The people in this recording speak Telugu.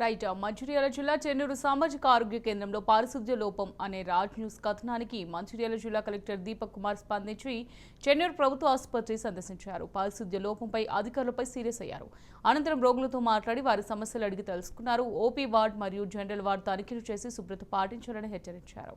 రైట్ మంచిర్యాల జిల్లా చెన్నూరు సామాజిక ఆరోగ్య కేంద్రంలో పారిశుద్ధ్య లోపం అనే రాజ్ న్యూస్ కథనానికి మంచిర్యాల జిల్లా కలెక్టర్ దీపక్ కుమార్ స్పందించి చెన్నూరు ప్రభుత్వ ఆసుపత్రి సందర్శించారు. పారిశుద్ధ్య లోపంపై అధికారులపై సీరియస్ అయ్యారు. అనంతరం రోగులతో మాట్లాడి వారి సమస్యలు అడిగి తెలుసుకున్నారు. ఓపీ వార్డ్ మరియు జనరల్ వార్డ్ తనిఖీలు చేసి శుభ్రత పాటించాలని హెచ్చరించారు.